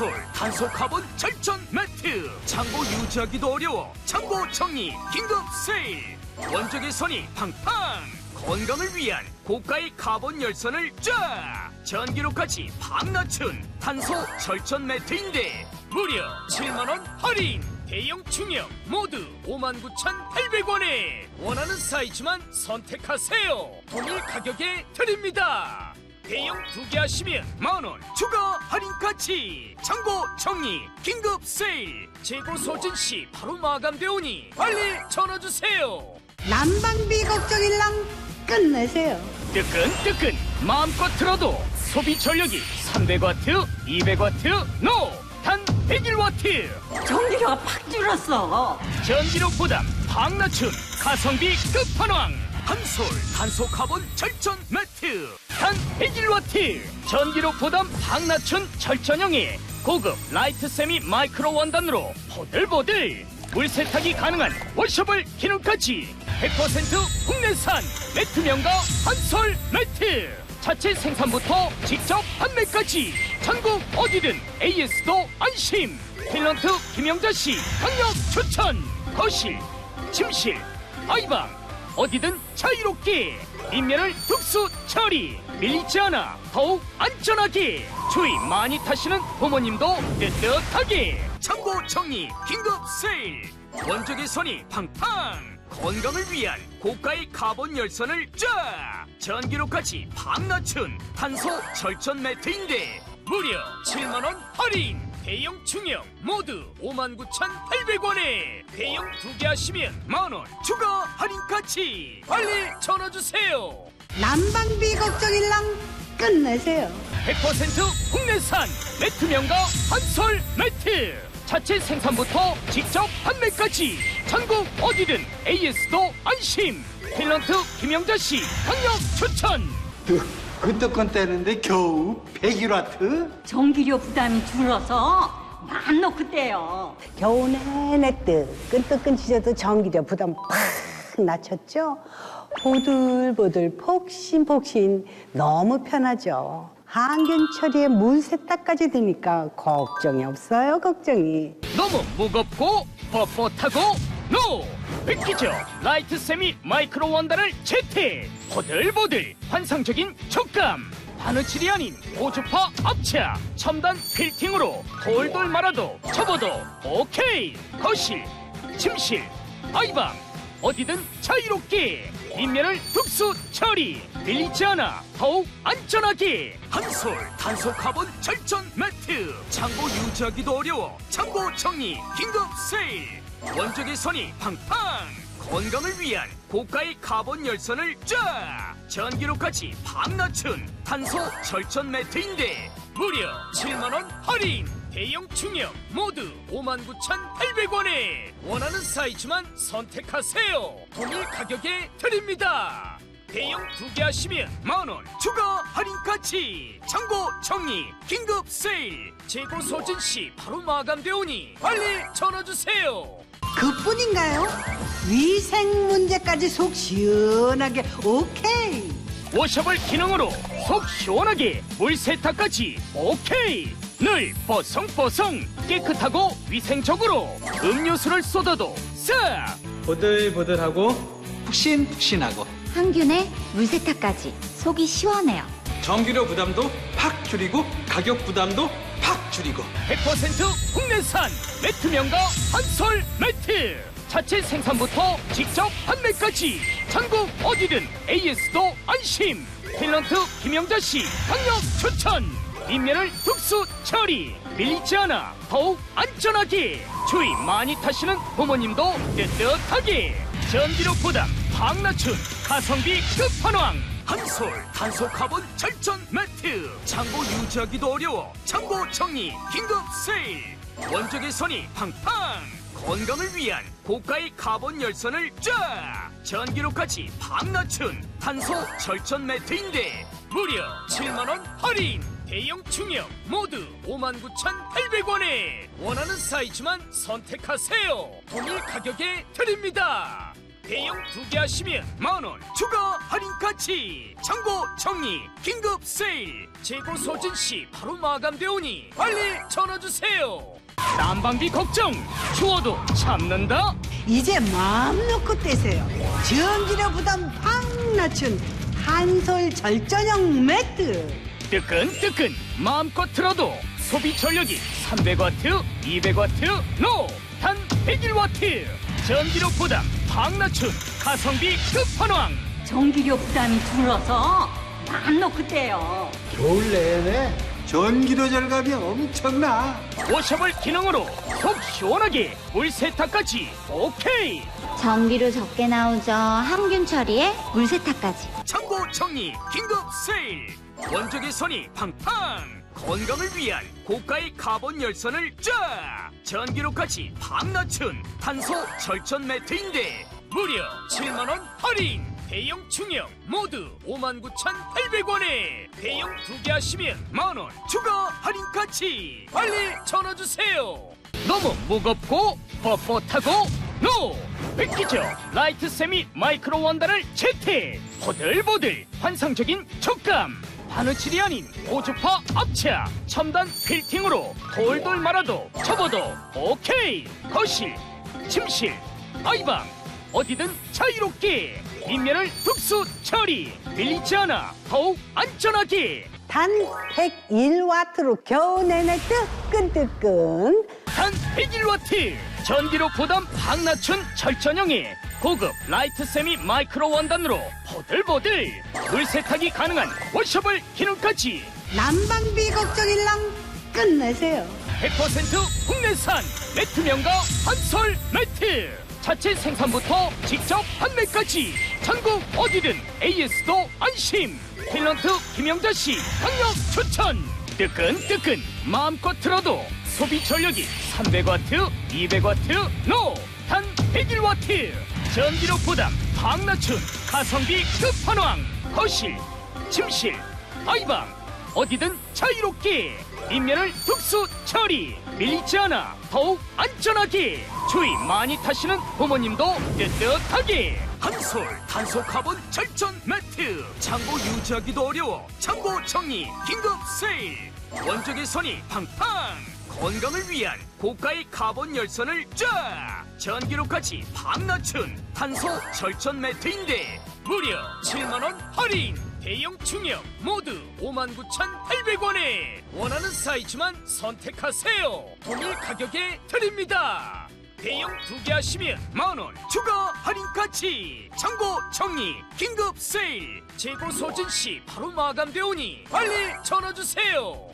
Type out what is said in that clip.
한솔 단소 카본 절전 매트. 창고 유지하기도 어려워. 창고 정리 긴급 세일. 원적의 선이 팡팡. 건강을 위한 고가의 카본 열선을 쫙! 전기료까지 팍 낮춘 탄소 절전 매트인데 무려 7만원 할인! 대형 중형 모두 59,800원에 원하는 사이즈만 선택하세요. 동일 가격에 드립니다 대형 두 개 하시면 만 원 추가 할인까지. 창고 정리 긴급 세일. 재고 소진 시 바로 마감되오니 빨리 전화 주세요. 난방비 걱정일랑 끝내세요. 뜨끈뜨끈 마음껏 들어도 소비 전력이 300와트 200와트 노단 101와트. 전기료가 팍 줄었어. 전기료 부담 팍 낮춘 가성비 끝판왕 한솔 단소 카본 절전 매트. 단 101와트 전기료 부담 팍 낮춘 절전형의 고급 라이트 세미 마이크로 원단으로 보들보들 물 세탁이 가능한 워셔블 기능까지 100% 국내산 매트 명가 한솔 매트. 자체 생산부터 직접 판매까지 전국 어디든 AS도 안심. 탤런트 김영자 씨 강력 추천. 거실 침실 아이방 어디든 자유롭게 인면을 특수 처리 밀리지 않아 더욱 안전하게. 추위 많이 타시는 부모님도 뜨뜻하게. 참고 정리 긴급 세일. 원적의 선이 팡팡. 건강을 위한 고가의 카본 열선을 쫙! 전기료까지 팍 낮춘 탄소 절전 매트인데 무려 7만원 할인 대형 중형 모두 59,800원에 대형 두 개 하시면 만원 추가 할인까지. 빨리 전화 주세요. 난방비 걱정일랑 끝내세요. 100% 국내산 매트 명가 한솔 매트. 자체 생산부터 직접 판매까지 전국 어디든 AS도 안심. 탤런트 김영자 씨 강력 추천 그때건 떼는데 겨우 101와트? 전기료 부담이 줄어서 맘 놓고 떼요. 겨우 내내 뜨끈뜨끈 지져도 전기료 부담 팍 낮췄죠? 보들보들 폭신폭신 너무 편하죠. 항균 처리에 물 세탁까지 되니까 걱정이 없어요, 걱정이. 너무 무겁고 뻣뻣하고 노! 획기적 라이트 세미 마이크로 원단을 채택. 보들보들 환상적인 촉감. 바느질이 아닌 고주파 압착 첨단 필팅으로 돌돌 말아도 접어도 오케이. 거실 침실 아이방. 어디든 자유롭게 인면을 특수 처리. 밀리지 않아 더욱 안전하게. 한솔 단소 카본 절전 매트. 창고 유지하기도 어려워. 창고 정리 긴급 세일 원적의 선이 팡팡! 건강을 위한 고가의 카본 열선을 쫙! 전기료까지 팍 낮춘 탄소 절전 매트인데 무려 7만원 할인! 대형 중형 모두 59,800원에! 원하는 사이즈만 선택하세요! 동일 가격에 드립니다! 대형 두 개 하시면 만원 추가 할인까지! 창고 정리 긴급 세일! 재고 소진 시 바로 마감되오니 빨리 전화주세요 그뿐인가요? 위생 문제까지 속 시원하게 오케이. 워셔블 기능으로 속 시원하게 물 세탁까지 오케이 늘 뽀송뽀송 깨끗하고 위생적으로 음료수를 쏟아도 싹 보들보들하고 푹신푹신하고 항균에 물세탁까지 속이 시원해요. 전기료 부담도 팍 줄이고 가격 부담도 팍 줄이고. 100% 국내산 매트 명가 한솔 매트. 자체 생산부터 직접 판매까지 전국 어디든 AS도 안심. 탤런트 김영자 씨 강력 추천. 인면을 특수 처리. 밀리지 않아 더욱 안전하게. 추위 많이 타시는 부모님도 뜨뜻하게. 전기료 부담 팍 낮춘 가성비 끝판왕 한솔 단소 카본 절전 매트. 창고 유지하기도 어려워. 창고 정리 긴급 세일. 원적의 선이 팡팡. 건강을 위한 고가의 카본 열선을 쫙! 전기료까지 팍 낮춘 탄소 절전 매트인데 무려 7만원 할인! 대형 중형 모두 59,800원에 원하는 사이즈만 선택하세요. 동일 가격에 드립니다 대형 두 개 하시면 만 원 추가 할인까지 창고 정리 긴급 세일 재고 소진 시 바로 마감되오니 빨리 전화 주세요 난방비 걱정 추워도 참는다 이제 마음 놓고 떼세요. 전기료 부담 팍 낮춘 한솔 절전형 매트. 뜨끈뜨끈 마음껏 틀어도 소비 전력이 300와트, 200와트, 노! 단 101와트! 전기료 부담 팍 낮춘 가성비 끝판왕! 전기료 부담이 줄어서 맘 놓고 떼요. 겨울 내내 전기료 절감이 엄청나. 워셔블 기능으로 속 시원하게 물 세탁까지 오케이! 전기료 적게 나오죠. 항균 처리에 물 세탁까지. 창고 정리 긴급 세일! 원적의 선이 팡팡! 건강을 위한 고가의 카본 열선을 쫙! 전기료까지 팍 낮춘 탄소 절전 매트인데 무려 7만원 할인! 대형 중형 모두 59,800원에 대형 두 개 하시면 만원 추가 할인까지 빨리 전화주세요 너무 무겁고 뻣뻣하고 노! 획기적 라이트 세미 마이크로 원단을 채택 보들보들 환상적인 촉감 바느질이 아닌 고주파 압착 첨단 필팅으로 돌돌 말아도 접어도 오케이. 거실 침실 아이방 어디든 자유롭게 뒷면을 특수 처리. 밀리지 않아 더욱 안전하게. 단 101와트로 겨우 내내 뜨끈뜨끈. 단 101와트. 전기료 부담 팍 낮춘 절전형의 고급 라이트 세미 마이크로 원단으로 보들보들 물 세탁이 가능한 워셔블 기능까지. 난방비 걱정일랑 끝내세요. 100% 국내산 매트 명가 한솔 매트. 자체 생산부터 직접 판매까지 전국 어디든 AS도 안심. 탤런트 김영자 씨 강력 추천. 뜨끈뜨끈 마음껏 틀어도 소비 전력이 300와트 200와트 노단 101와트 전기료 부담 팍 낮춘 가성비 끝판왕 거실 침실 아이방 어디든 자유롭게 뒷면을 특수 처리. 밀리지 않아 더욱 안전하게. 추위 많이 타시는 부모님도 뜨뜻하게. 한솔 단소 카본 절전 매트. 창고 유지하기도 어려워. 창고 정리 긴급 세일. 원적의 선이 팡팡. 건강을 위한 고가의 카본 열선을 쫙 전기료까지 팍 낮춘 탄소 절전 매트인데 무려 7만원 할인. 대형 중형 모두 59,800원에. 원하는 사이즈만 선택하세요. 동일 가격에 드립니다. 대형 두 개 하시면 만원 추가 할인까지. 창고 정리 긴급 세일. 재고 소진 시 바로 마감되오니 빨리 전화주세요